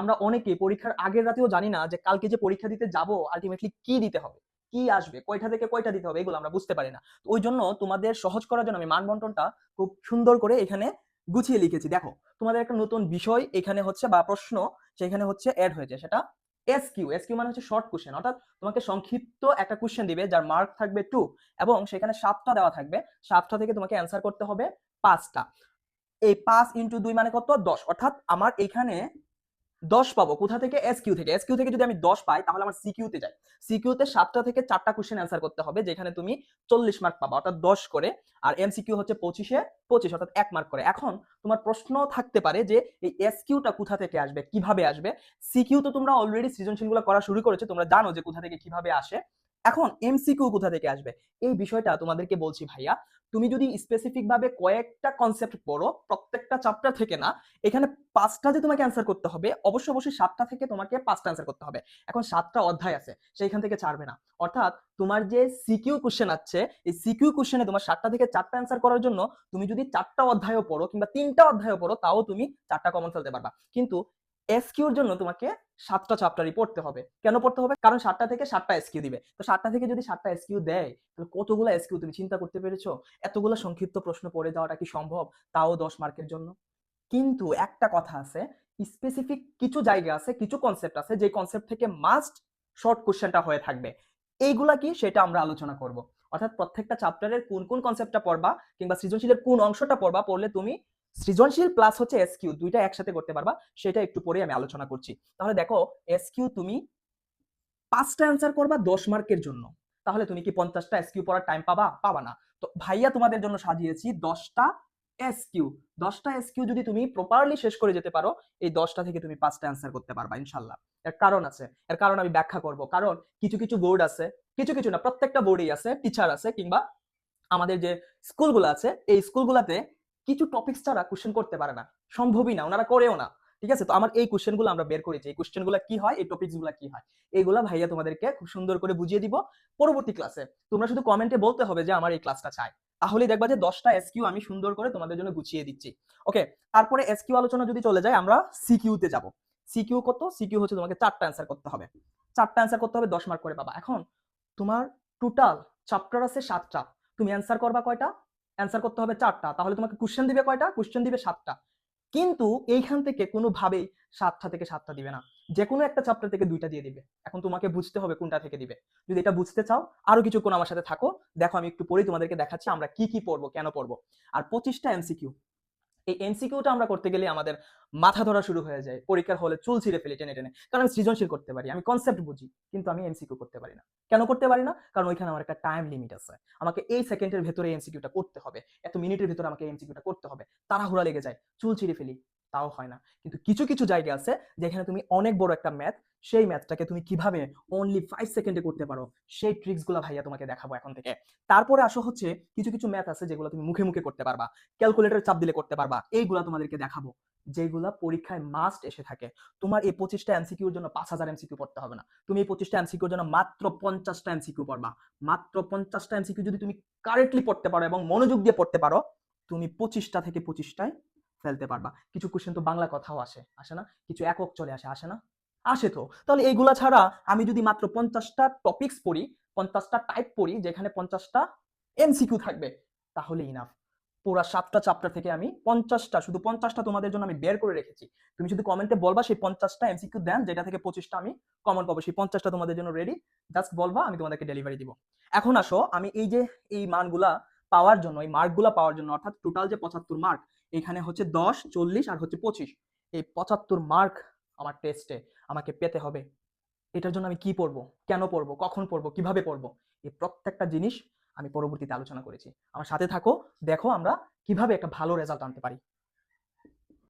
আমরা অনেকে পরীক্ষার আগের রাতেও জানি না যে কালকে যে পরীক্ষা দিতে যাব আলটিমেটলি কি দিতে হবে? কি আসবে? কয়টা থেকে কয়টা দিতে হবে? এগুলো আমরা বুঝতে পারি না। ওই জন্য তোমাদের সহজ করার জন্য আমি মান বন্টনটা খুব সুন্দর করে এখানে গুছিয়ে লিখেছি। দেখো, তোমাদের একটা নতুন বিষয় এখানে হচ্ছে বা প্রশ্ন সেখানে হচ্ছে অ্যাড হয়েছে। সেটা এস কিউ এস কিউ মানে হচ্ছে শর্ট কোশ্চেন অর্থাৎ তোমাকে সংক্ষিপ্ত একটা কোশ্চেন দিবে, যার মার্ক থাকবে টু এবং সেখানে সাতটা দেওয়া থাকবে। সাতটা থেকে তোমাকে অ্যান্সার করতে হবে পাঁচটা। এই পাঁচ ইন্টু দুই মানে কত? দশ। অর্থাৎ আমার এখানে দশ পাবো। কোথা থেকে? এস কিউ থেকে। এস কিউ থেকে যদি আমি দশ পাই, তাহলে আমার সিকিউতে যাই সিকিউতে সাতটা থেকে চারটা কোশ্চেন অ্যান্সার করতে হবে, যেখানে তুমি চল্লিশ মার্ক পাবা, অর্থাৎ দশ করে। আর এমসিকিউ হচ্ছে পঁচিশে পঁচিশ, অর্থাৎ এক মার্ক করে। এখন তোমার প্রশ্ন থাকতে পারে যে, এই এস কিউটা কোথা থেকে আসবে, কীভাবে আসবে? সিকিউ তো তোমরা অলরেডি সৃজনশীলগুলো করা শুরু করেছ, তোমরা জানো যে কোথা থেকে কীভাবে আসে। এখন এমসিকিউ কোথা থেকে আসবে? এই বিষয়টা তোমাদেরকে বলছি ভাইয়া তুমি যদি স্পেসিফিক ভাবে কয়েকটা কনসেপ্ট পড়ো, প্রত্যেকটা চ্যাপ্টার থেকে না, এখানে পাঁচটা যে তোমাকে অ্যান্সার করতে হবে, অবশ্যই অবশ্যই সাতটা থেকে তোমাকে পাঁচটা অ্যান্সার করতে হবে। এখন সাতটা অধ্যায় আছে, সেইখান থেকে ছাড়বে না। অর্থাৎ তোমার যে সিকিউ কোশ্চেন আছে, এই সিকিউ কোশ্চেনে তোমার সাতটা থেকে চারটা অ্যান্সার করার জন্য তুমি যদি চারটা অধ্যায়ও পড়ো কিংবা তিনটা অধ্যায়ও পড়ো, তাও তুমি চারটা কমন ফেলতে পারবা। কিন্তু এসকিউর জন্য তোমাকে সাতটা চ্যাপ্টারই পড়তে হবে। কেন পড়তে হবে? কারণ সাতটা থেকে সাতটা এসকিউ দিবে। তো সাতটা থেকে যদি সাতটা এসকিউ দেয়, তাহলে কতগুলো এসকিউ তুমি চিন্তা করতে পেরেছ? এতগুলো সংক্ষিপ্ত প্রশ্ন পড়ে যাওয়াটা কি সম্ভব? তাও দশ মার্কের জন্য। কিন্তু একটা কথা আছে স্পেসিফিক কিছু জায়গা আছে, কিছু কনসেপ্ট আছে যে কনসেপ্ট থেকে মাস্ট শর্ট কোশ্চেনটা হয়ে থাকবে। এইগুলা কি? সেটা আমরা আলোচনা করব। অর্থাৎ প্রত্যেকটা চ্যাপ্টারের কোন কোন কনসেপ্টটা পড়বা, কিংবা সৃজনশীলের কোন অংশটা পড়বা, পড়লে তুমি সৃজনশীল প্লাস হচ্ছে এসকিউ দুইটা একসাথে করতে পারবা, সেটা একটু পরে আমি আলোচনা করছি। তাহলে দেখো এসকিউ তুমি পাঁচটা অ্যান্সার করবা দশ মার্কের জন্য। তাহলে তুমি কি পঞ্চাশটা এসকিউ পড়ার টাইম পাবা? পাবা না। তো ভাইয়া তোমাদের জন্য সাজিয়েছি দশটা এসকিউ দশটা এসকিউ যদি তুমি প্রপারলি শেষ করে যেতে পারো, এই দশটা থেকে তুমি পাঁচটা অ্যান্সার করতে পারবা, ইনশাল্লাহ। এর কারণ আছে। এর কারণ আমি ব্যাখ্যা করব। কারণ কিছু কিছু বোর্ড আছে, কিছু কিছু না, প্রত্যেকটা বোর্ডেই আছে টিচার আছে, কিংবা আমাদের যে স্কুলগুলো আছে, এই স্কুলগুলোতে কিছু টপিকস ছাড়া কোশ্চেন করতে পারে না। সম্ভবই না, ওনারা করেও না। ঠিক আছে? তো আমার এই কোশ্চেনগুলো আমরা বের করেছি। এই কোশ্চেনগুলো কি হয়? এই টপিকসগুলো কি হয়? এইগুলা ভাইয়া তোমাদেরকে খুব সুন্দর করে বুঝিয়ে দিব পরবর্তী ক্লাসে তোমরা শুধু কমেন্টে বলতে হবে যে আমার এই ক্লাসটা চাই। তাহলেই দেখবা যে দশটা এসকিউ আমি সুন্দর করে তোমাদের জন্য গুছিয়ে দিচ্ছি। ওকে তারপরে এসকিউ আলোচনা যদি চলে যায়, আমরা সিকিউতে যাব। সিকিউ কত? সিকিউ হচ্ছে তোমাকে চারটা অ্যান্সার করতে হবে। চারটা অ্যান্সার করতে হবে, দশ মার্ক করে পাবা। এখন তোমার টোটাল চ্যাপ্টার আছে সাতটা। তুমি অ্যান্সার করবা কয়টা? অ্যান্সার করতে হবে চারটা। তাহলে তোমাকে কোশ্চেন দিবে কয়টা? কোশ্চেন দিবে সাতটা। কিন্তু এইখান থেকে কোনোভাবেই সাতটা থেকে সাতটা দিবে না। যে কোনো একটা চ্যাপ্টার থেকে দুইটা দিয়ে দিবে। এখন তোমাকে বুঝতে হবে কোনটা থেকে দিবে। যদি এটা বুঝতে চাও, আরও কিছুক্ষণ আমার সাথে থাকো। দেখো, আমি একটু পড়ি তোমাদেরকে দেখাচ্ছি আমরা কি কি পড়ব, কেন পড়ব। আর পঁচিশটা এমসিকিউ এই এমসিকিউটা আমরা করতে গেলে আমাদের মাথা ধরা শুরু হয়ে যায়। পরীক্ষার হলে চুল ছিঁড়ে ফেলি টেনে টেনে। কারণ আমি সৃজনশীল করতে পারি। আমি কনসেপ্ট বুঝি, কিন্তু আমি এমসিকিউ করতে পারি না। কেন করতে পারি না? কারণ ওইখানে আমার একটা টাইম লিমিট আছে। আমাকে এই সেকেন্ডের ভেতরে এমসিকিউটা করতে হবে। এত মিনিটের ভেতরে আমাকে এমসিকিউটা করতে হবে। তাড়াহুড়া লেগে যায়। চুল ছিঁড়ে ফেলি। তাও হয় না। কিন্তু কিছু কিছু জায়গা আছে যেখানে তুমি অনেক বড় একটা ম্যাথ সেই ম্যাথটাকে তুমি কীভাবে অনলি ফাইভ সেকেন্ডে করতে পারো, সেই ট্রিক্সগুলো ভাইয়া তোমাকে দেখাবো এখন থেকে। তারপরে আসো হচ্ছে কিছু কিছু ম্যাথ আছে যেগুলো তুমি মুখে মুখে করতে পারবা ক্যালকুলেটর চাপ দিলে করতে পারবা, এইগুলা তোমাদেরকে দেখাবো যেগুলা পরীক্ষায় মাস্ট এসে থাকে। তোমার এই পঁচিশটা এমসিকিউর জন্য পাঁচ হাজার এমসিকিউ পড়তে হবে না। তুমি এই পঁচিশটা এমসিকিউর জন্য মাত্র পঞ্চাশটা এমসিকিউ পড়বা। মাত্র পঞ্চাশটা এমসিকিউ যদি তুমি কারেক্টলি পড়তে পারো এবং মনোযোগ দিয়ে পড়তে পারো, তুমি পঁচিশটা থেকে পঁচিশটায় ফেলতে পারবা। কিছু কোশ্চেন তো বাংলা কথাও আসে আসে না? কিছু একক চলে আসে আসে না? আসে তো। তাহলে এইগুলা ছাড়া আমি যদি মাত্র পঞ্চাশটা টপিকস পড়ি, পঞ্চাশটা টাইপ পড়ি, যেখানে পঞ্চাশটা এমসিকিউ থাকবে, তাহলে ইনাফ পুরা সাতটা চ্যাপ্টার থেকে আমি পঞ্চাশটা, শুধু পঞ্চাশটা তোমাদের জন্য আমি বের করে রেখেছি। তুমি শুধু কমেন্টে বলবা, সেই পঞ্চাশটা এমসিকিউ দেন, যেটা থেকে পঁচিশটা আমি কমন পাবো, সেই পঞ্চাশটা তোমাদের জন্য রেডি জাস্ট বলবা, আমি তোমাদেরকে ডেলিভারি দিব। এখন আসো, আমি এই যে, এই মানগুলা পাওয়ার জন্য, এই মার্কগুলো পাওয়ার জন্য, অর্থাৎ টোটাল যে পঁচাত্তর মার্ক এখানে হচ্ছে দশ, চল্লিশ আর হচ্ছে পঁচিশ। এই পঁচাত্তর মার্ক আমার টেস্টে আমাকে পেতে হবে। এটার জন্য আমি কি পড়ব? কেন পড়ব? কখন পড়ব? কীভাবে পড়ব? এই প্রত্যেকটা জিনিস আমি পরবর্তীতে আলোচনা করেছি। আমার সাথে থাকো, দেখো আমরা কীভাবে একটা ভালো রেজাল্ট আনতে পারি।